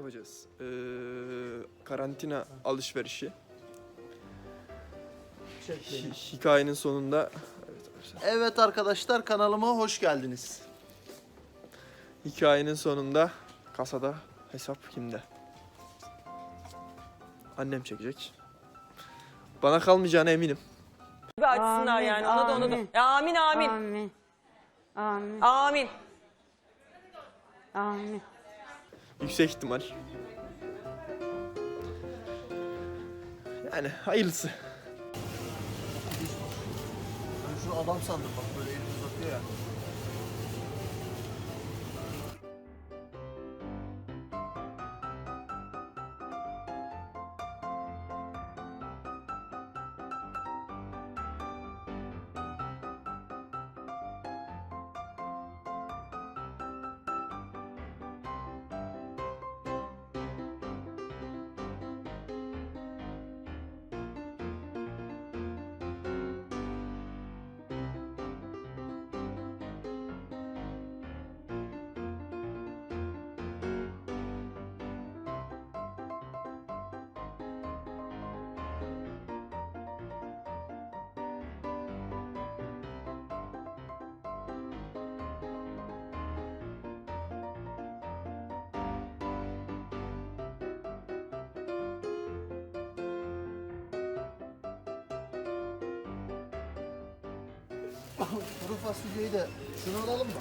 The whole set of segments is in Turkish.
yapacağız. Ee, karantina alışverişi. Hi- hikayenin sonunda evet arkadaşlar. Kanalıma hoş geldiniz. Hikayenin sonunda kasada hesap kimde? Annem çekecek. Bana kalmayacağına eminim. Ve açsınlar Amin, yani ona da ona da. amin. Ya amin amin. Amin. Amin. Amin. Amin. Yüksek ihtimal. Yani hayırlısı. Ben şu adam sandım bak böyle elini uzatıyor ya. Kuru fasulyeyi de şunu alalım mı?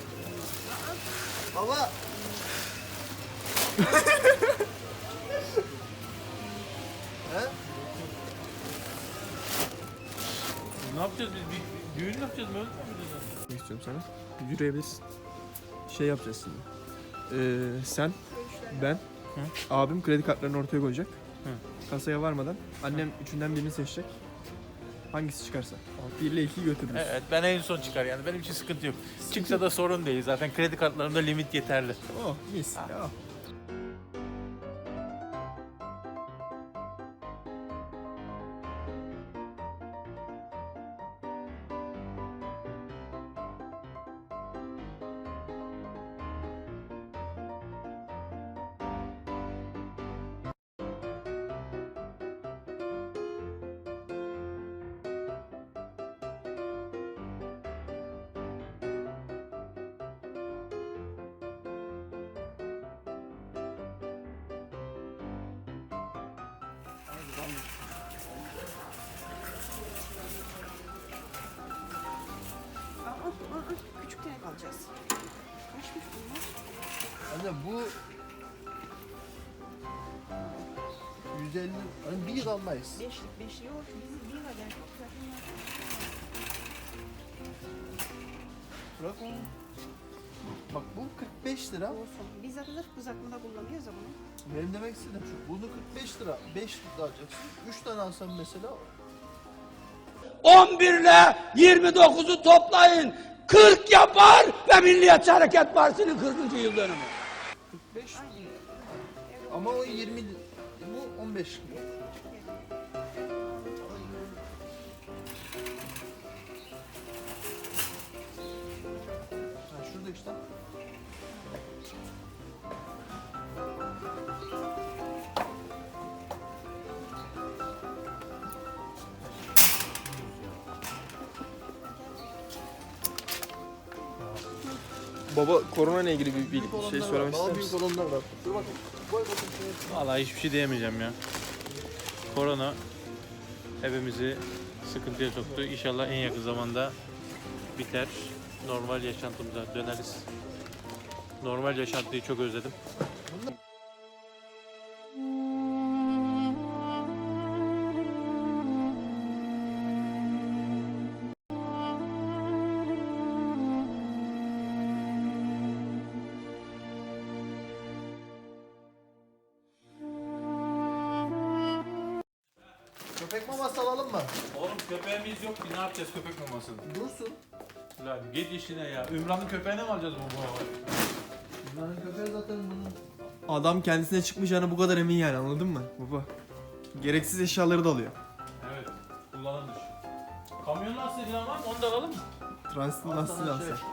Baba. He? Ne yapacağız biz? Bir düğün mü yapacağız mı? Öyle mi yapacağız? Ne istiyorum sana? Yürüyebilirsin. Şey yapacağız şimdi. Ee, sen, ben, abim kredi kartlarını ortaya koyacak. Kasaya varmadan annem üçünden birini seçecek. Hangisi çıkarsa. 1 ile 2'yi götürürüz. Evet ben en son çıkar yani benim için sıkıntı yok. Çıksa da sorun değil zaten kredi kartlarımda limit yeterli. Oh mis. Ya. Alacağız. Kaçmış bunlar? Anne bu 150 hani bir almayız. Beşlik, beş yok. Biz bir var yani. Çok. Bırak onu. Bak bu 45 lira. Olsun. Biz zaten ırk kızartmada kullanıyoruz ya bunu. Benim demek istediğim şu. Bunu 45 lira. 5 lira alacaksın. 3 tane alsam mesela 11 ile 29'u toplayın. 40 yapar ve Milliyetçi Hareket Partisi'nin 40. yıl dönümü. 45 ama o 20 li- bu 15 lira. Ha şurada işte. Baba korona ile ilgili bir, bir şey söylemek ister büyük misin? olanlar var. Dur bakayım. Koy bakayım. Vallahi hiçbir şey diyemeyeceğim ya. Korona hepimizi sıkıntıya soktu. İnşallah en yakın zamanda biter. Normal yaşantımıza döneriz. Normal yaşantıyı çok özledim. Köpek maması alalım mı? Oğlum köpeğimiz yok ki ne yapacağız köpek mamasını? Dursun. Lan git işine ya. Ümran'ın köpeğini mi alacağız bu bu Bunların köpeği zaten bunun. Adam kendisine çıkmayacağına bu kadar emin yani anladın mı baba? Gereksiz eşyaları da alıyor. Evet. Kullanım dışı. Kamyon lastiği falan var mı? Onu da alalım mı? Transitin lastiğini şey. alsa.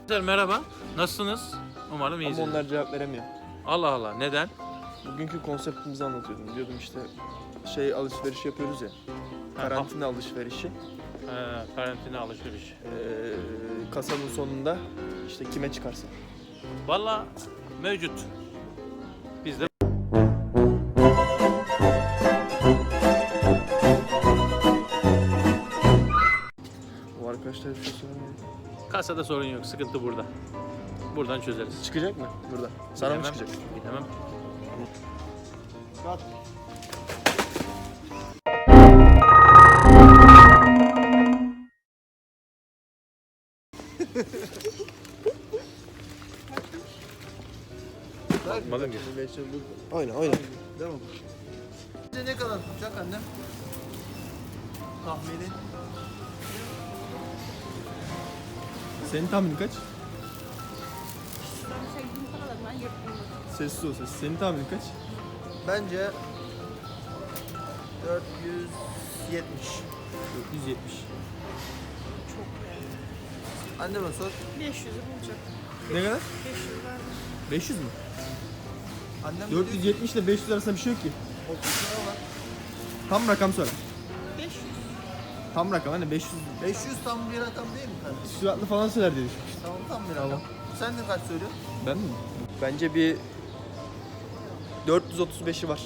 Arkadaşlar merhaba. Nasılsınız? Umarım Ama iyisiniz. onlar cevap veremiyor. Allah Allah. Neden? Bugünkü konseptimizi anlatıyordum. Diyordum işte şey alışveriş yapıyoruz ya. Karantina alışverişi. He, karantina alışveriş. Ee, kasanın sonunda işte kime çıkarsa. Valla mevcut. Bizde O arkadaşlar bir şey söylemiyor. kasada sorun yok. Sıkıntı burada. Buradan çözeriz. Çıkacak mı burada? Sana mı Bilemem. çıkacak? Bilemem. Bakmadım ki. Oyna oyna. Devam. Size ne kadar tutacak annem? Tahmini. Senin tahminin kaç? Yırttım. Sessiz ol sessiz. Senin tahminin kaç? Bence 470. 470. Anneme sor. 500 bulacak. Ne kadar? 500 verdim. 500 mü? Annem de diyor ki, 470 ile 500 arasında bir şey yok ki. 30 lira var. Tam rakam söyle. 500. Tam rakam hani 500 500 tam bir rakam değil mi kardeşim? süratli falan söyler diye düşünmüştüm. Tamam tam bir rakam. Sen de kaç söylüyorsun? Ben mi? Bence bir 435'i var.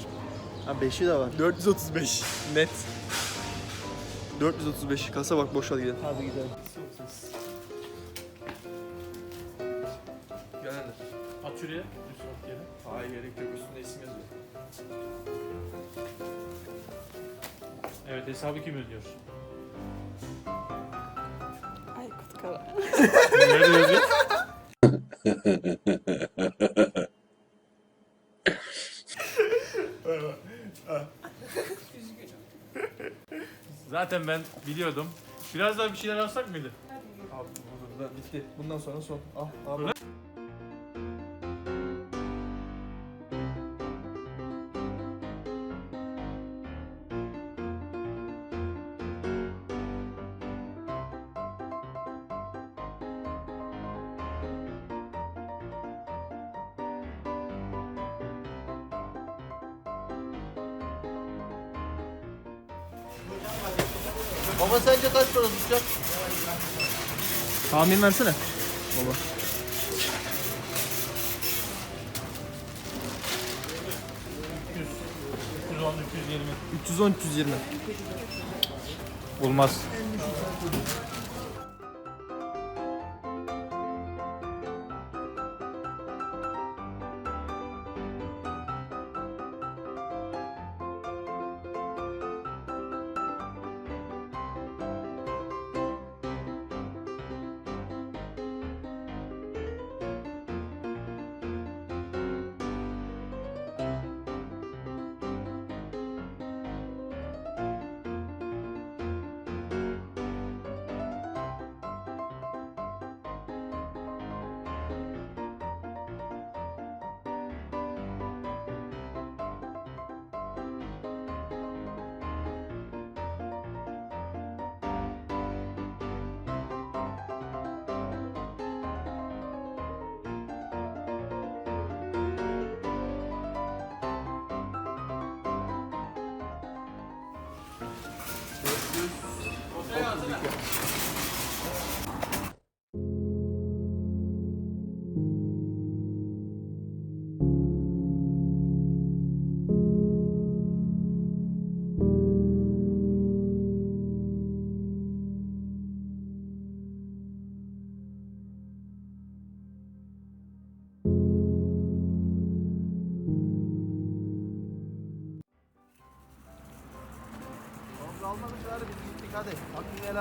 Ha 5'i de var. 435 net. 435 kasa bak boşal gidelim. Hadi gidelim. Gel hadi. At şuraya. Üst ort yere. Hayır gerek yok üstünde isim yazıyor. Evet hesabı kim ödüyor? Aykut Kara. Nerede Zaten ben biliyordum. Biraz daha bir şeyler alsak mıydı? Abi burada bitti. Bundan sonra son. Al abi. Baba sence kaç para tutacak? Tahmin versene. Baba. 310, 310 320. 320. Olmaz.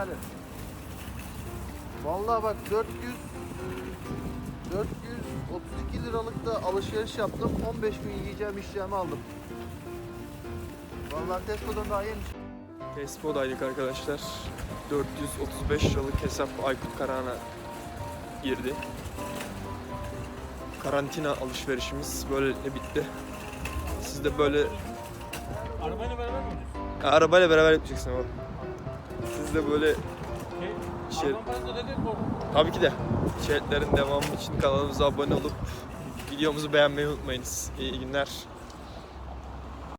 Et. Vallahi bak 400 432 liralık da alışveriş yaptım. 15 gün yiyeceğim içeceğimi aldım. Vallahi Tesco'dan daha yemiş. Tesco'daydık arkadaşlar. 435 liralık hesap Aykut Karahan'a girdi. Karantina alışverişimiz böylelikle bitti. Siz de böyle Arabayla beraber mi arabayla beraber yapacaksın ama. De böyle Şey, Şey- tabii ki de içeriklerin devamı için kanalımıza abone olup videomuzu beğenmeyi unutmayınız. İyi günler.